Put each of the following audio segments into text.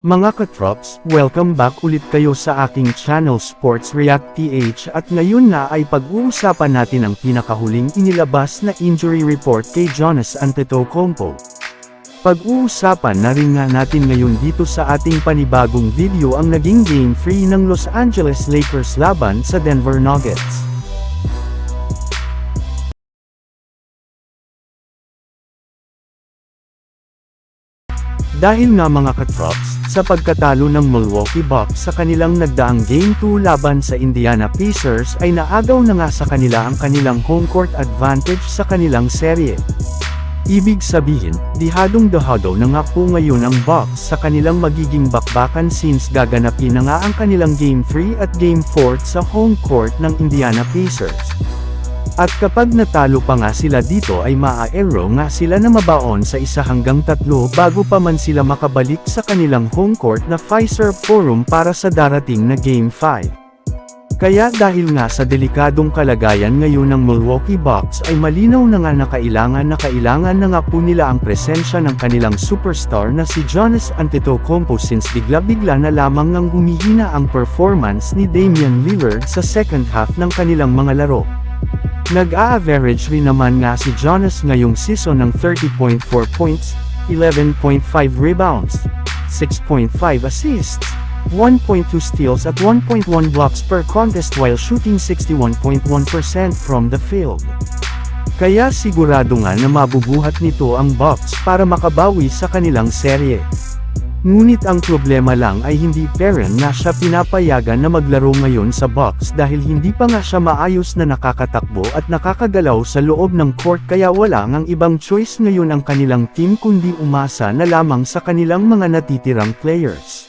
Mga katrops, welcome back ulit kayo sa aking channel Sports React PH at ngayon na ay pag-uusapan natin ang pinakahuling inilabas na injury report kay Jonas Antetokounmpo. Pag-uusapan na rin nga natin ngayon dito sa ating panibagong video ang naging game free ng Los Angeles Lakers laban sa Denver Nuggets. Dahil nga mga katrops, sa pagkatalo ng Milwaukee Bucks sa kanilang nagdaang Game 2 laban sa Indiana Pacers ay naagaw na nga sa kanila ang kanilang home court advantage sa kanilang serye. Ibig sabihin, dihadong-dahado na nga po ngayon ang Bucks sa kanilang magiging bakbakan since gaganapin na nga ang kanilang Game 3 at Game 4 sa home court ng Indiana Pacers. At kapag natalo pa nga sila dito ay maaero nga sila na mabaon sa isa hanggang tatlo bago pa man sila makabalik sa kanilang home court na Pfizer Forum para sa darating na Game 5. Kaya dahil nga sa delikadong kalagayan ngayon ng Milwaukee Bucks ay malinaw na nga na kailangan na kailangan na nga po nila ang presensya ng kanilang superstar na si Giannis Antetokounmpo since bigla-bigla na lamang ngang humihina ang performance ni Damian Lillard sa second half ng kanilang mga laro. Nag-a-average rin naman nga si Jonas ngayong season ng 30.4 points, 11.5 rebounds, 6.5 assists, 1.2 steals at 1.1 blocks per contest while shooting 61.1% from the field. Kaya sigurado nga na mabubuhat nito ang Bucks para makabawi sa kanilang serye. Ngunit ang problema lang ay hindi Perrin na siya pinapayagan na maglaro ngayon sa box dahil hindi pa nga siya maayos na nakakatakbo at nakakagalaw sa loob ng court kaya wala ngang ibang choice ngayon ang kanilang team kundi umasa na lamang sa kanilang mga natitirang players.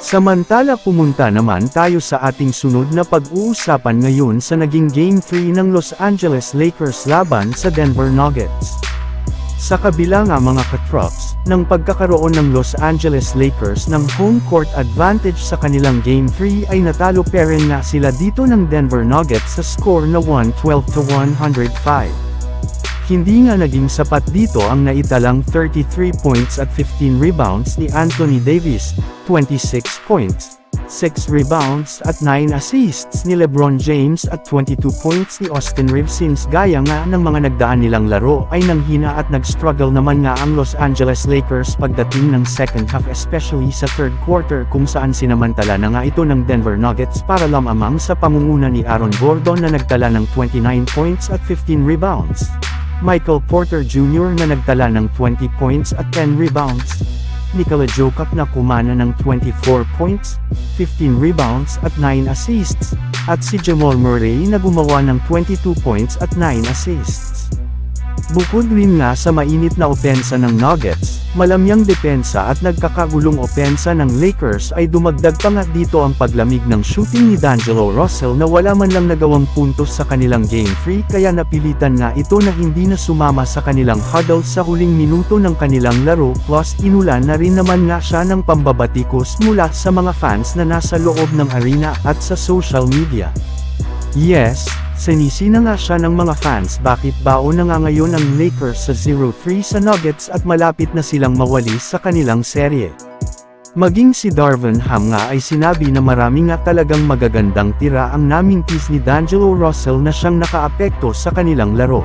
Samantala pumunta naman tayo sa ating sunod na pag-uusapan ngayon sa naging Game 3 ng Los Angeles Lakers laban sa Denver Nuggets. Sa kabila nga mga katrops, ng pagkakaroon ng Los Angeles Lakers ng home court advantage sa kanilang Game 3 ay natalo pa rin nga sila dito ng Denver Nuggets sa score na 112 to 105. Hindi nga naging sapat dito ang naitalang 33 points at 15 rebounds ni Anthony Davis, 26 points, 6 rebounds at 9 assists ni LeBron James at 22 points ni Austin Reeves since gaya nga ng mga nagdaan nilang laro ay nanghina at nag-struggle naman nga ang Los Angeles Lakers pagdating ng second half especially sa third quarter kung saan sinamantala na nga ito ng Denver Nuggets para lamang sa pangunguna ni Aaron Gordon na nagtala ng 29 points at 15 rebounds. Michael Porter Jr. na nagtala ng 20 points at 10 rebounds. Nikola Jokic na kumana ng 24 points, 15 rebounds at 9 assists, at si Jamal Murray na gumawa ng 22 points at 9 assists. Bukod rin nga sa mainit na opensa ng Nuggets, malamyang depensa at nagkakagulong opensa ng Lakers ay dumagdag pa nga dito ang paglamig ng shooting ni D'Angelo Russell na wala man lang nagawang puntos sa kanilang Game 3 kaya napilitan nga ito na hindi na sumama sa kanilang huddle sa huling minuto ng kanilang laro plus inulan na rin naman nga siya ng pambabatikos mula sa mga fans na nasa loob ng arena at sa social media. Yes, Sinisi na nga siya ng mga fans bakit baon na nga ngayon ang Lakers sa 0-3 sa Nuggets at malapit na silang mawalis sa kanilang serye. Maging si Darvin Ham nga ay sinabi na marami nga talagang magagandang tira ang naming tease ni D'Angelo Russell na siyang nakaapekto sa kanilang laro.